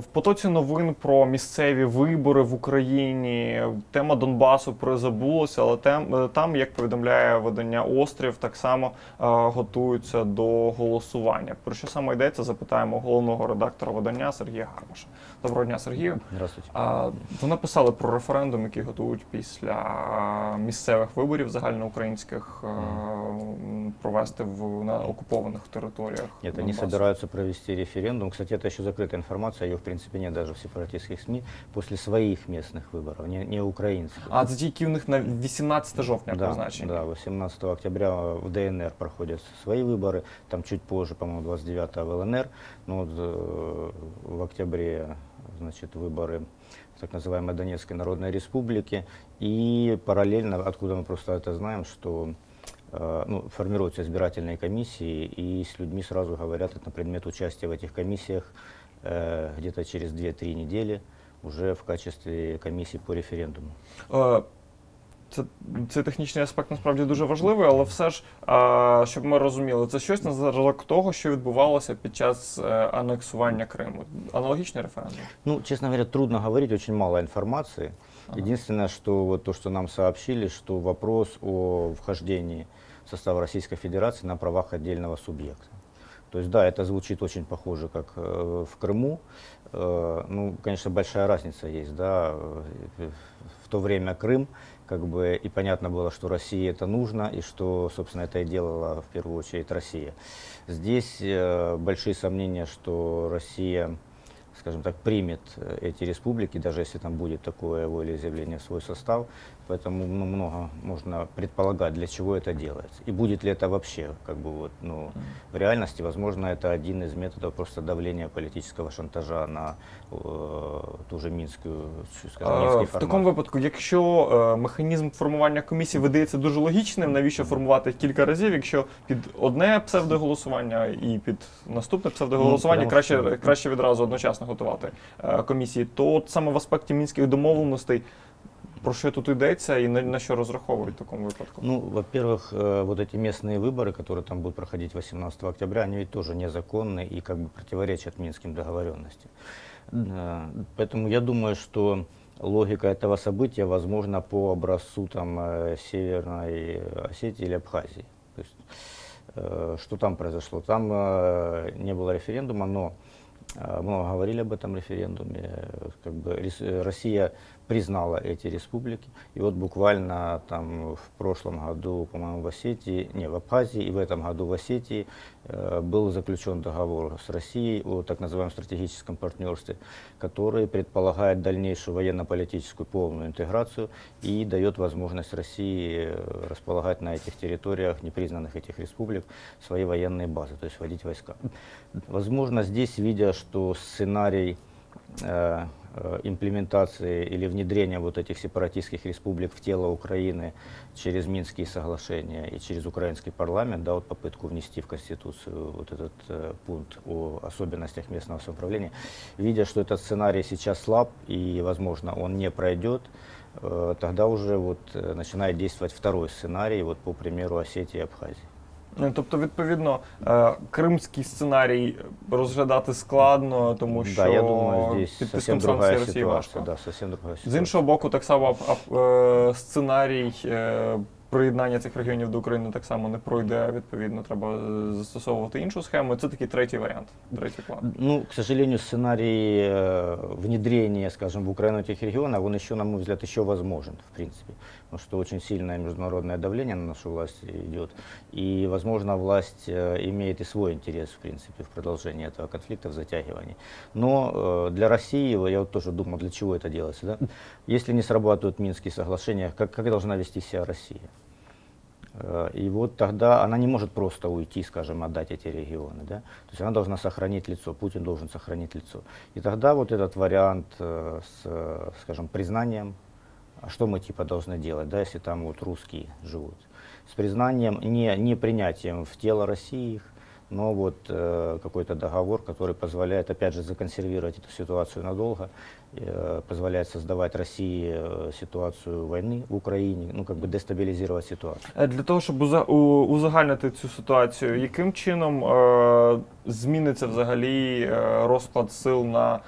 в потоці новин про місцеві вибори в Україні тема Донбасу призабулася, але тем, е, там, як повідомляє видання Острів, так само е, готуються до голосування. Про що саме йдеться? Запитаємо головного редактора видання Сергія Гармаша. Доброго дня, Сергію. Здравствуйте. А, ви написали про референдум, який готують після місцевих виборів загальноукраїнських провести в на окупованих територіях. Нет, они собираются провести референдум. Кстати, это еще закрытая информация, ее в принципе нет даже в сепаратистских СМИ, после своих местных выборов, не, не украинских. А це ті, які в них на 18 жовтня да, призначені. да, 18 октября в ДНР проходят свои выборы, там чуть позже, по-моему, 29 в ЛНР, но вот, э, в октябре значит, выборы в так называемой Донецкой Народной Республике, и параллельно, откуда мы просто это знаем, что э, ну, формируются избирательные комиссии, и с людьми сразу говорят на предмет участия в этих комиссиях э, где-то через 2-3 недели уже в качестве комиссии по референдуму. Е, Це, цей технічний аспект насправді дуже важливий, але все ж, щоб ми розуміли, це щось на зразок того, що відбувалося під час е, анексування Криму. Аналогічний референдум. Ну, честно говоря, трудно говорить, очень мало информации. Ага. Единственное, что вот то, что нам сообщили, что вопрос о вхождении в состав Российской Федерации на правах отдельного субъекта. То есть, да, это звучит очень похоже, как э, в Крыму. Э, ну, конечно, большая разница есть, да. Э, В то время Крым, как бы, и понятно было, что России это нужно, и что, собственно, это и делала в первую очередь Россия. Здесь э, большие сомнения, что Россия скажем так, примет э, эти республики, даже если там будет такое волеизъявление в свой состав. Поэтому ну, много можно предполагать, для чего это делается. И будет ли это вообще, как бы вот, ну, в реальности, возможно, это один из методов просто давления политического шантажа на э, ту же Минскую, скажем, Е, Минский В формат. такому випадку, якщо е, механізм формування комісії видається дуже логічним, навіщо формувати кілька разів, якщо під одне псевдоголосування і під наступне псевдоголосування Ну, краще, тому що- краще відразу одночасно готувати е, комісії, то от саме в аспекті мінських домовленостей. Про що тут йдеться і на, на що розраховують в такому випадку? Ну, во-первых, э, вот эти местные выборы, которые там будут проходить 18 октября, они ведь тоже незаконны и как бы противоречат минским договоренностям. Э, Поэтому я думаю, что логика этого события возможна по образцу там, э, Северной Осетии или Абхазии. То есть, что там произошло? Там не было референдума, но много говорили об этом референдуме. Как бы Россия признала эти республики. И вот буквально там в прошлом году, по-моему, в Осетии, не, в Абхазии и в этом году в Осетии э, был заключен договор с Россией о так называемом стратегическом партнерстве, который предполагает дальнейшую военно-политическую полную интеграцию и дает возможность России э, располагать на этих территориях, непризнанных этих республик, свои военные базы, то есть вводить войска. Возможно, здесь, видя, что сценарий э, имплементации или внедрения вот этих сепаратистских республик в тело Украины через Минские соглашения и через украинский парламент, да, вот попытку внести в Конституцию вот этот э, пункт о особенностях местного самоуправления, видя, что этот сценарий сейчас слаб и, возможно, он не пройдет, э, тогда уже вот э, начинает действовать второй сценарий, вот по примеру Осетии и Абхазии. Ну, Тобто, відповідно, е, кримський сценарій розглядати складно, тому що да, я думаю, під тиском санкцій Росії важко. Да, совсем другая З іншого боку, так само е, сценарій е, приєднання цих регіонів до України так само не пройде. Відповідно, треба е, застосовувати іншу схему. Це такий третій варіант, третій план. Ну, к сожалению, сценарий э, внедрения, скажем, в Украину этих регионов, он еще, на мой взгляд, еще возможен, в принципе. Потому что очень сильное международное давление на нашу власть идет. И, возможно, власть э, имеет и свой интерес, в принципе, в продолжении этого конфликта, в затягивании. Но э, для России, я вот тоже думал, для чего это делается. Да? Если не срабатывают Минские соглашения, как, как должна вести себя Россия? Э, И вот тогда она не может просто уйти, скажем, отдать эти регионы. Да? То есть она должна сохранить лицо, Путин должен сохранить лицо. И тогда вот этот вариант э, с, скажем, признанием, а что мы типа должны делать, да, если там вот русские живут, с признанием, не, не принятием в тело России их, но вот э, какой-то договор, который позволяет, опять же, законсервировать эту ситуацию надолго э, позволяет создавать России э, ситуацию войны в Украине, ну как бы дестабилизировать ситуацию. Е, Для того, щоб уза- у- узагальнити цю ситуацію, яким чином е, зміниться взагалі е, розклад сил на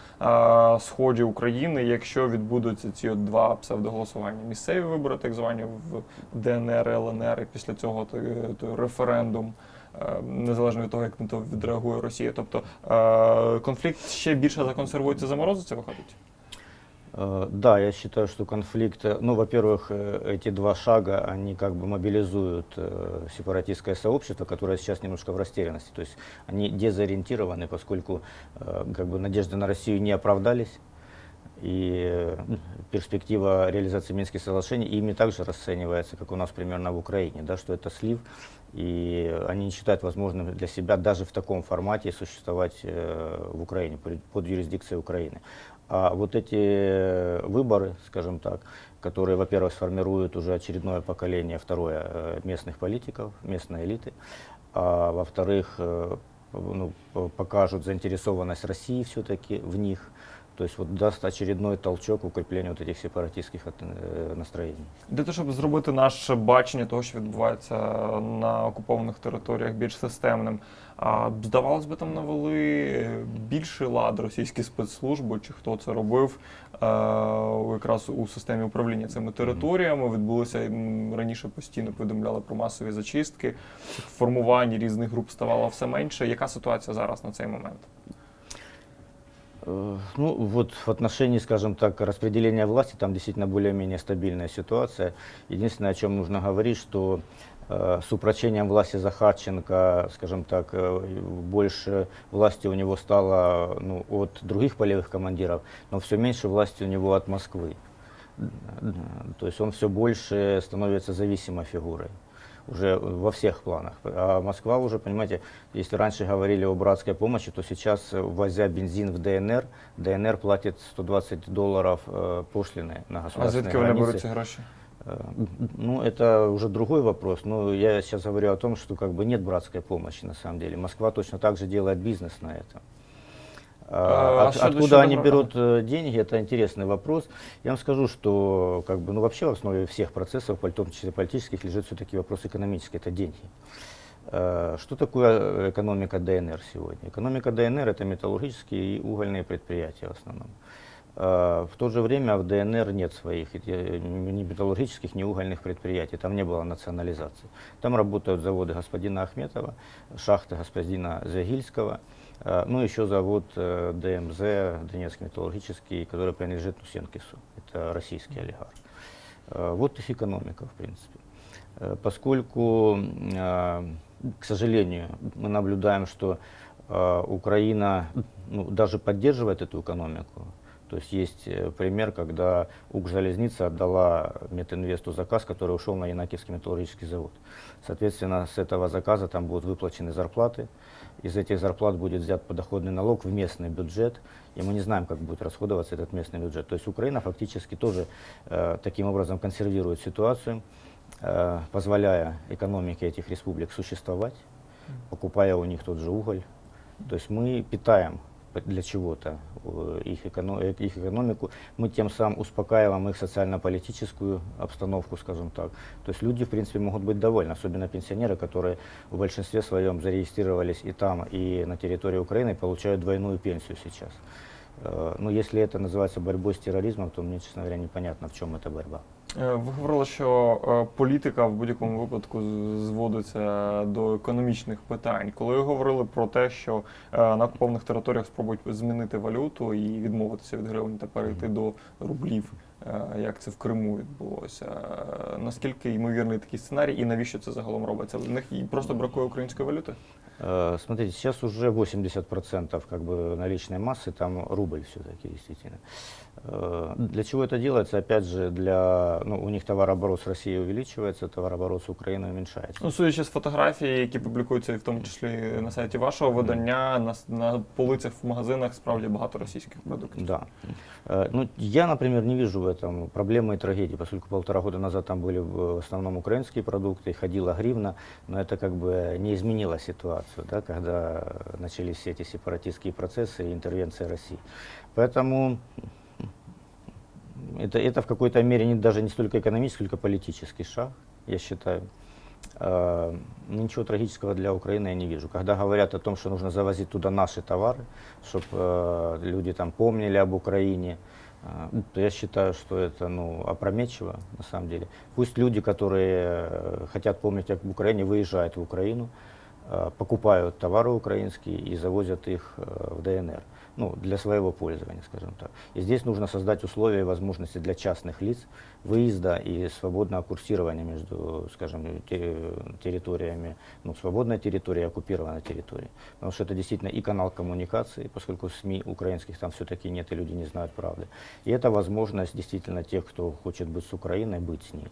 е, сході України, якщо відбудуться ці от два псевдоголосування? Місцеві вибори, так звані в ДНР, ЛНР, і після цього то- то референдум. е, Незалежно від того, як на то відреагує Росія. Тобто е, конфлікт ще більше законсервується, заморозиться, виходить? Э, Да, я считаю, что конфликт, э, ну, во-первых, э, эти два шага, они как бы мобилизуют э, сепаратистское сообщество, которое сейчас немножко в растерянности. То есть они дезориентированы, поскольку э, как бы надежды на Россию не оправдались. И э, перспектива реализации Минских соглашений ими также расценивается, как у нас примерно в Украине, да, что это слив, и они не считают возможным для себя даже в таком формате существовать э, в Украине, под- юрисдикцией Украины. А вот эти выборы, скажем так, которые, во-первых, сформируют уже очередное поколение, второе, э, местных политиков, местной элиты, а во-вторых, ну, покажут заинтересованность России все-таки в них, то есть вот даст очередной толчок укреплению вот этих сепаратистских от- э, настроений. Для того, щоб зробити наше бачення того, що відбувається на окупованих територіях, більш системним, а здавалось би, там навели більший лад російські спецслужби, чи хто це робив е, якраз у системі управління цими територіями. Відбулося раніше постійно повідомляли про масові зачистки. Цих формувань різних груп ставало все менше. Яка ситуація зараз на цей момент? Э, Ну, вот в отношении, скажем так, распределения власти, там действительно более-менее стабильная ситуация. Единственное, о чем нужно говорить, что э, с упрочением власти Захарченко, скажем так, э, больше власти у него стало ну, от других полевых командиров, но все меньше власти у него от Москвы. То есть он все больше становится зависимой фигурой уже во всех планах. А Москва уже, понимаете, если раньше говорили о братской помощи, то сейчас, э, возя бензин в ДНР, ДНР платит 120 долларов э, пошлины на А государственные звідки вони границы. беруть ці гроші? Э, Ну, это уже другой вопрос. Но я сейчас говорю о том, что как бы нет братской помощи на самом деле. Москва точно так же делает бизнес на этом. А, А, от- что откуда они берут э, деньги, это интересный вопрос. Я вам скажу, что как бы, ну, вообще в основе всех процессов, в том числе политических, лежит все-таки вопрос экономический, это деньги. Э, Что такое э, экономика ДНР сегодня? Экономика ДНР это металлургические и угольные предприятия в основном. В то же время в ДНР нет своих ни металлургических, ни угольных предприятий, там не было национализации. Там работают заводы господина Ахметова, шахты господина Загильского, ну еще завод э, ДМЗ, Донецкий металлургический, который принадлежит Нусенкису, это российский олигарх. Э, Вот их экономика, в принципе. Э, Поскольку, э, к сожалению, мы наблюдаем, что э, Украина ну, даже поддерживает эту экономику. То есть есть э, пример, когда Укрзалезница отдала Метинвесту заказ, который ушел на Янакиевский металлургический завод. Соответственно, с этого заказа там будут выплачены зарплаты. Из этих зарплат будет взят подоходный налог в местный бюджет, и мы не знаем, как будет расходоваться этот местный бюджет. То есть Украина фактически тоже э, таким образом консервирует ситуацию, э, позволяя экономике этих республик существовать, покупая у них тот же уголь. То есть мы питаем для чего-то э, их, эконо- э, их экономику, мы тем самым успокаиваем их социально-политическую обстановку, скажем так. То есть люди, в принципе, могут быть довольны, особенно пенсионеры, которые в большинстве своем зарегистрировались и там, и на территории Украины, получают двойную пенсию сейчас. Э, Но если это называется борьбой с терроризмом, то мне, честно говоря, непонятно, в чем эта борьба. Е, Ви говорили, що е, політика в будь-якому випадку зводиться до економічних питань. Коли ви говорили про те, що е, на окупованих територіях спробують змінити валюту і відмовитися від гривень та перейти до рублів, як це в Криму відбулося, наскільки ймовірний такий сценарій, і навіщо це загалом робиться? В них просто бракує української валюти? Э, Смотрите, сейчас уже 80% как бы наличной массы, там рубль все-таки действительно. Э, Для чего это делается? Опять же, для, ну, у них товарооборот с Россией увеличивается, товарооборот с Украиной уменьшается. Ну, судячи з фотографій, які публікуються і в тому числі на сайті вашого видання, на, с- на полицях в магазинах справді багато російських продуктів. Да. Э, Ну, я, например, не вижу в этом проблемы и трагедии, поскольку полтора года назад там были в основном украинские продукты, и ходила гривна, но это как бы не изменило ситуацию, да, когда начались все эти сепаратистские процессы и интервенция России. Поэтому это, это в какой-то мере не, даже не столько экономический, сколько политический шаг, я считаю. Э, ничего трагического для Украины я не вижу. Когда говорят о том, что нужно завозить туда наши товары, чтобы э, люди там помнили об Украине, э, то я считаю, что это ну, опрометчиво на самом деле. Пусть люди, которые э, хотят помнить об Украине, выезжают в Украину, покупают товары украинские и завозят их э, в ДНР ну, для своего пользования, скажем так. И здесь нужно создать условия и возможности для частных лиц выезда и свободного курсирования между, скажем, территориями, ну, свободной территорией и оккупированной территорией. Потому что это действительно и канал коммуникации, поскольку СМИ украинских там все-таки нет, и люди не знают правды. И это возможность действительно тех, кто хочет быть с Украиной, быть с ней.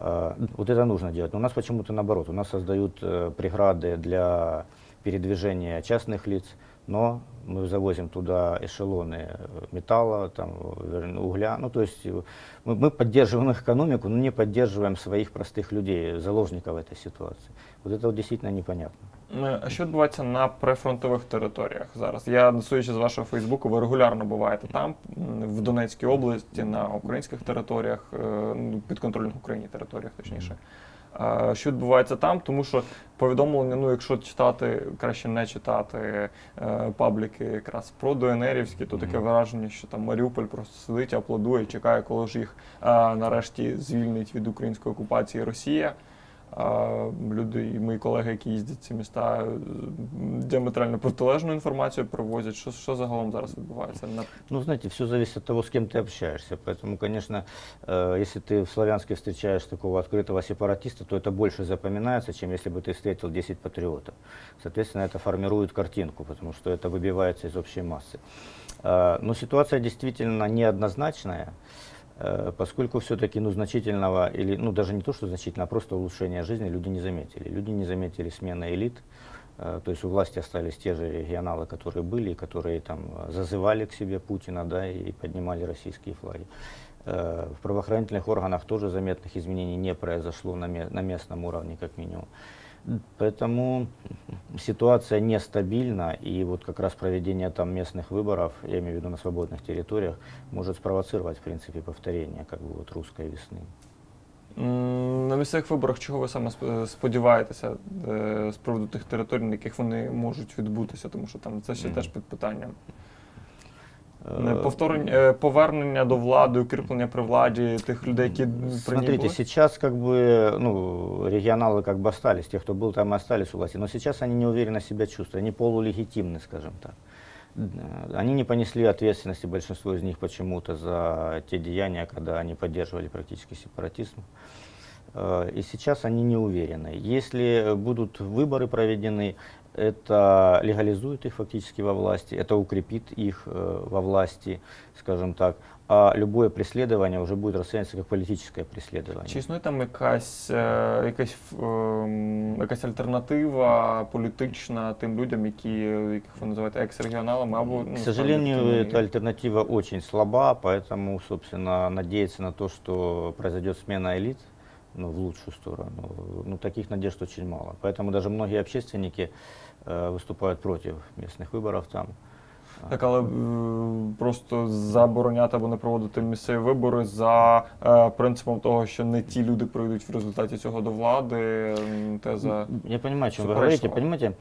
А, вот это нужно делать. Но у нас почему-то наоборот. У нас создают э, преграды для передвижения частных лиц, но мы завозим туда эшелоны металла, там, угля. Ну, то есть э, мы, мы поддерживаем их экономику, но не поддерживаем своих простых людей, заложников этой ситуации. Вот это вот действительно непонятно. Е, а що відбувається на прифронтових територіях зараз? Я судячи з вашого Фейсбуку, ви регулярно буваєте там, в Донецькій області, на українських територіях, е, ну, підконтрольних Україні територіях, точніше що відбувається там, тому що повідомлення, ну якщо читати, краще не читати е, пабліки якраз про ДНРівські, то таке враження, що там Маріуполь просто сидить, аплодує, чекає, коли ж їх е, нарешті звільнить від української окупації Росія люди і мої колеги, які їздять ці міста, діаметрально протилежну інформацію привозять. Що, що загалом зараз відбувається? Ну, знаете, все зависит от того, с кем ты общаешься. Поэтому, конечно, э, если ты в Славянске встречаешь такого открытого сепаратиста, то это больше запоминается, чем если бы ты встретил 10 патриотов. Соответственно, это формирует картинку, потому что это выбивается из общей массы. Э, но ситуация действительно неоднозначная. Э, поскольку все-таки ну, значительного, или ну, даже не то, что значительно, а просто улучшения жизни люди не заметили. Люди не заметили смены элит, э, то есть у власти остались те же регионалы, которые были, которые там зазывали к себе Путина да, и поднимали российские флаги. Э, в правоохранительных органах тоже заметных изменений не произошло на, местном уровне, как минимум. Поэтому ситуация нестабильна, и вот как раз проведение там местных выборов, я имею в виду на свободных территориях, может спровоцировать, в принципе, повторение как бы вот русской весны. На місцевих виборах чого ви саме сподіваєтеся з приводу тих територій, на яких вони можуть відбутися, тому що там це ще mm. теж під питанням. Повторення, повернення до влади, укріплення при владі тих людей, які Смотрите, сейчас как бы, ну, регионалы как бы остались, те, кто был там, остались у власти, но сейчас они неуверенно себя чувствуют, они полулегитимны, скажем так. Они не понесли ответственности, большинство из них почему-то, за те деяния, когда они поддерживали практически сепаратизм. И сейчас они не уверены. Если будут выборы проведены, это легализует их фактически во власти, это укрепит их э, во власти, скажем так. А любое преследование уже будет расцениваться как політичне преследование. Чи існує там якась якась, якась альтернатива політична тим людям, які яких ви називаєте екс-регіоналами? Або, ну, К сожалению, эта альтернатива очень слаба, поэтому, собственно, надеяться на то, что произойдет смена элит, ну, в лучшую сторону, ну, таких надежд очень мало. Поэтому даже многие общественники Э, выступают против местных выборов там. Так, але просто забороняти або не проводити місцеві вибори за е, принципом того, що не ті люди прийдуть в результаті цього до влади. Теза Я понимаю, о чем вы говорите. Понимаете,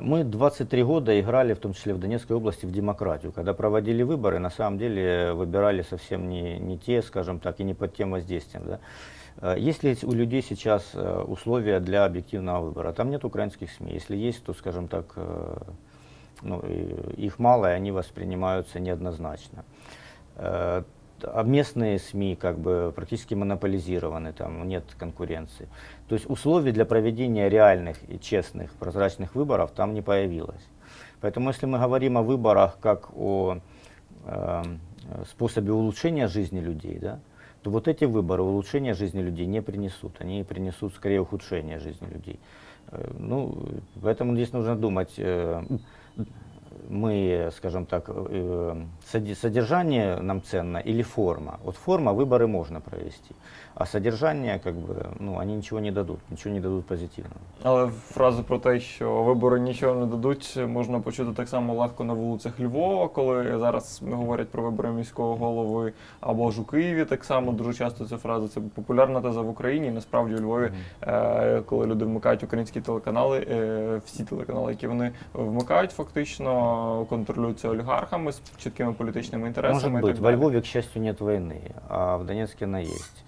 мы 23 года играли, в том числе в Донецкой области, в демократию. Когда проводили выборы, на самом деле выбирали совсем не, не те, скажем так, и не под тем воздействием. Да? Э, есть ли у людей сейчас э, условия для объективного выбора? Там нет украинских СМИ. Если есть, то, скажем так, э, ну, их мало, и они воспринимаются неоднозначно. А местные СМИ как бы практически монополизированы, там нет конкуренции. То есть условий для проведения реальных и честных, прозрачных выборов там не появилось. Поэтому если мы говорим о выборах как о э, способе улучшения жизни людей, да, то вот эти выборы улучшения жизни людей не принесут. Они принесут скорее ухудшение жизни людей. Э, ну, поэтому здесь нужно думать. Э, мы, скажем так, э, соди- содержание нам ценно или форма. Вот форма, выборы можно провести, а содержание, как бы, ну, они ничего не дадут, ничего не дадут позитивного. Але фразу про те, що вибори нічого не дадуть, можна почути так само легко на вулицях Львова, коли зараз говорять про вибори міського голови, або ж у Києві так само дуже часто ця фраза. Це популярна теза в Україні. І насправді у Львові, е, коли люди вмикають українські телеканали, е, всі телеканали, які вони вмикають, фактично контролюються олігархами з чіткими політичними інтересами. Может і быть, так во далі. Львове, к счастью, нет войны, а в Донецке она есть.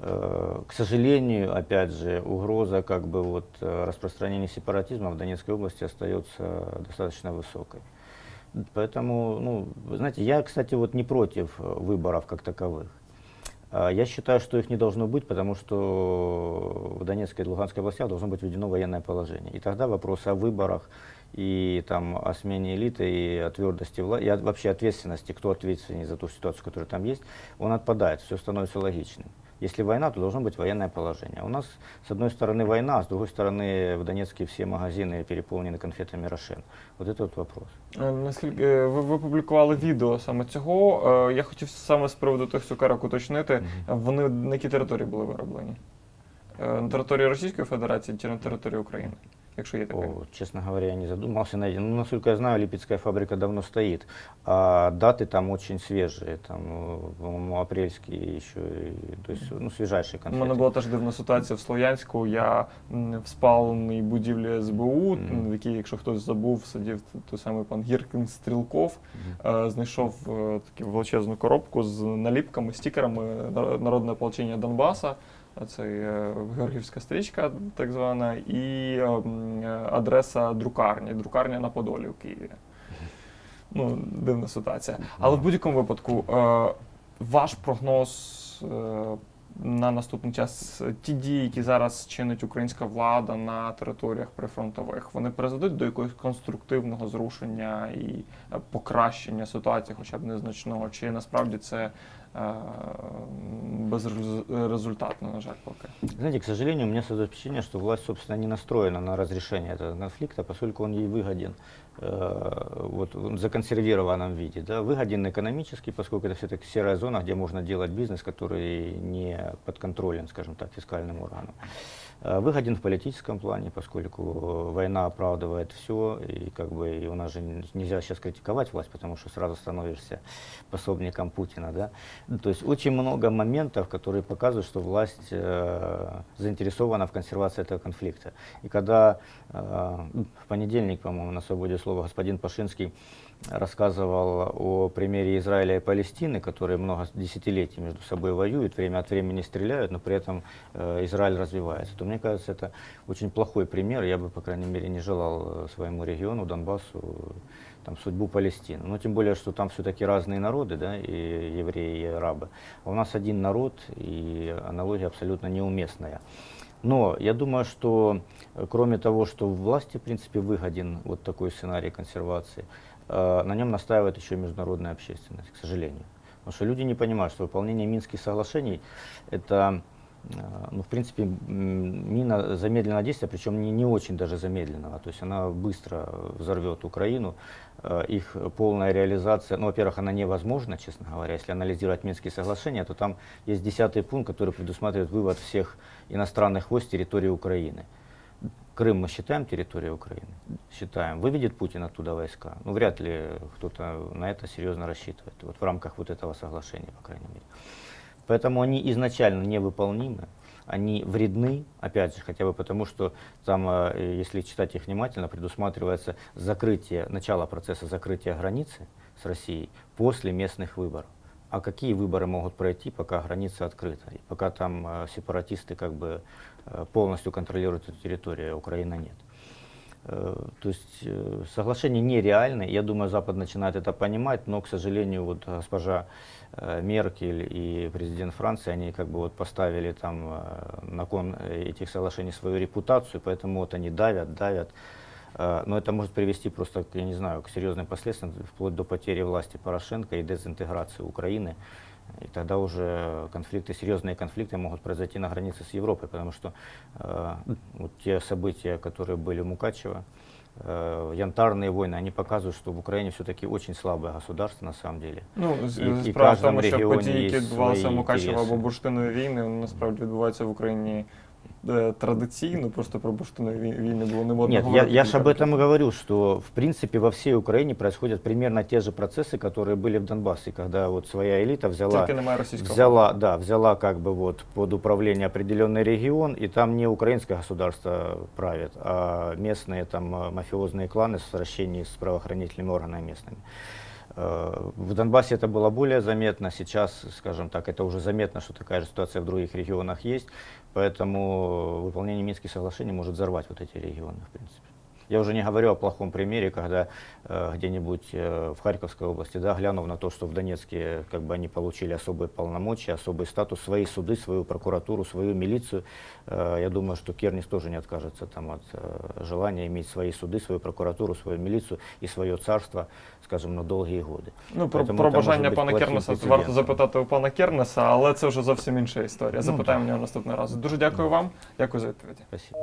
Э, К сожалению, опять же, угроза как бы вот э, распространения сепаратизма в Донецкой области остается достаточно высокой. Поэтому, ну, вы знаете, я, кстати, вот не против э, выборов как таковых. А, Я считаю, что их не должно быть, потому что в Донецкой и Луганской областях должно быть введено военное положение. И тогда вопрос о выборах и там, о смене элиты и о твердости власти, и о- вообще ответственности, кто ответственен за ту ситуацию, которая там есть, он отпадает, все становится логичным. Если война, то должно быть военное положение. У нас, с одной стороны, война, а с другой стороны, в Донецке все магазины переполнены конфетами Рошен. Вот это вот вопрос. Е, Наскільки е, ви, ви публікували відео саме цього? Е, Я хотів саме з приводу тих цукерок уточнити. Вони на якій території були вироблені? Е, На території Російської Федерації чи на території України? Якщо є таке. О, честно говоря, я не задумался над этим. Ну, насколько я знаю, Липецкая фабрика давно стоит. А даты там очень свежие. Там, э, по-моему, апрельские еще. и- то есть, ну, свежайшие У конфеты. мене була теж дивна ситуація в Слов'янську. Я м, в спаленій будівлі СБУ, Мгм. в якій, якщо хтось забув, сидів т- той самий пан Гіркін Стрілков. Мгм. Е, знайшов е, таку величезну коробку з наліпками, стікерами Нар- Народне ополчення Донбаса. Це Георгівська стрічка, так звана, і е, м, е, адреса друкарні. Друкарня на Подолі в Києві. Ну, дивна ситуація. Але в будь-якому випадку, е, ваш прогноз е, на наступний час, ті дії, які зараз чинить українська влада на територіях прифронтових, вони призведуть до якогось конструктивного зрушення і покращення ситуації, хоча б незначного, чи насправді це безрезультатно, на жаль, поки. Знаете, к сожалению, у меня создается впечатление, что власть, собственно, не настроена на разрешение этого конфликта, поскольку он ей выгоден э, вот, в законсервированном виде. Да? Выгоден экономически, поскольку это все-таки серая зона, где можно делать бизнес, который не подконтролен, скажем так, фискальным органам. Э, Выгоден в политическом плане, поскольку э, война оправдывает все, и как бы и у нас же нельзя сейчас критиковать власть, потому что сразу становишься пособником Путина, да. Ну, То есть очень много моментов, которые показывают, что власть э, заинтересована в консервации этого конфликта. И когда э, в понедельник, по-моему, на свободе слова господин Пашинский рассказывал о примере Израиля и Палестины, которые много десятилетий между собой воюют, время от времени стреляют, но при этом э, Израиль развивается, то мне кажется, это очень плохой пример. Я бы, по крайней мере, не желал э, своему региону, Донбассу, там, судьбу Палестины. Но тем более, что там все-таки разные народы, да, и евреи, и арабы. А у нас один народ, и аналогия абсолютно неуместная. Но я думаю, что э, кроме того, что власти, в принципе, выгоден вот такой сценарий консервации, на нем настаивает еще международная общественность, к сожалению. Потому что люди не понимают, что выполнение Минских соглашений – это, э, ну, в принципе, мина замедленного действия, причем не, не очень даже замедленного. То есть она быстро взорвет Украину. Э, Их полная реализация, ну, во-первых, она невозможна, честно говоря. Если анализировать Минские соглашения, то там есть десятый пункт, который предусматривает вывод всех иностранных войск с территории Украины. Крым мы считаем территорией Украины? Считаем. Выведет Путин оттуда войска? Ну, вряд ли кто-то на это серьезно рассчитывает. Вот в рамках вот этого соглашения, по крайней мере. Поэтому они изначально невыполнимы, они вредны, опять же, хотя бы потому, что там, э, если читать их внимательно, предусматривается закрытие, начало процесса закрытия границы с Россией после местных выборов. А какие выборы могут пройти, пока граница открыта, и пока там э, сепаратисты как бы э, полностью контролируют эту территорию, а Украина нет. Э, То есть соглашение нереально. Я думаю, Запад начинает это понимать, но, к сожалению, вот госпожа Меркель и президент Франции, они как бы вот поставили там на кон этих соглашений свою репутацию, поэтому вот они давят, давят. Э, Но это может привести просто, к, я не знаю, к серьезным последствиям, вплоть до потери власти Порошенко и дезинтеграции Украины. И тогда уже конфликты, серьезные конфликты могут произойти на границе с Европой, потому что э, вот те события, которые были в Мукачево, э, янтарные войны, они показывают, что в Украине все-таки очень слабое государство на самом деле. Ну, з- І- і справа в кожному тому, що регіоні події, які є відбувалися в свої Мукачево або інтереси. бурштинові війни, вони насправді відбуваються в Україні е, традиційно, просто про бурштинові вій- війни було не модно Нет, я, говорити я же об кілька этом и років. говорю, что в принципе во всей Украине происходят примерно те же процессы, которые были в Донбассе, когда вот своя элита взяла Тільки немає російського. взяла, да, взяла как бы вот под управление определенный регион, и там не украинское государство правит, а местные там э, мафиозные кланы в вращении с правоохранительными органами местными. Э, В Донбассе это было более заметно, сейчас, скажем так, это уже заметно, что такая же ситуация в других регионах есть, поэтому выполнение Минских соглашений может взорвать вот эти регионы, в принципе. Я уже не говорю о плохом примере, когда э, где-нибудь э, в Харьковской области, да, глянув на то, что в Донецке как бы они получили особые полномочия, особый статус, свои суды, свою прокуратуру, свою милицию, э, я думаю, что Кернис тоже не откажется там, от э, желания иметь свои суды, свою прокуратуру, свою милицию и свое царство, скажем, на долгие годы. Ну, про, Поэтому про это може бажання бути пана плохим Кернеса прецедентом. варто запитати у пана Кернеса, але це вже зовсім інша історія. Ну, Запитаємо в нього наступного разу. Дуже дякую вам. Дякую за відповіді. Спасибо.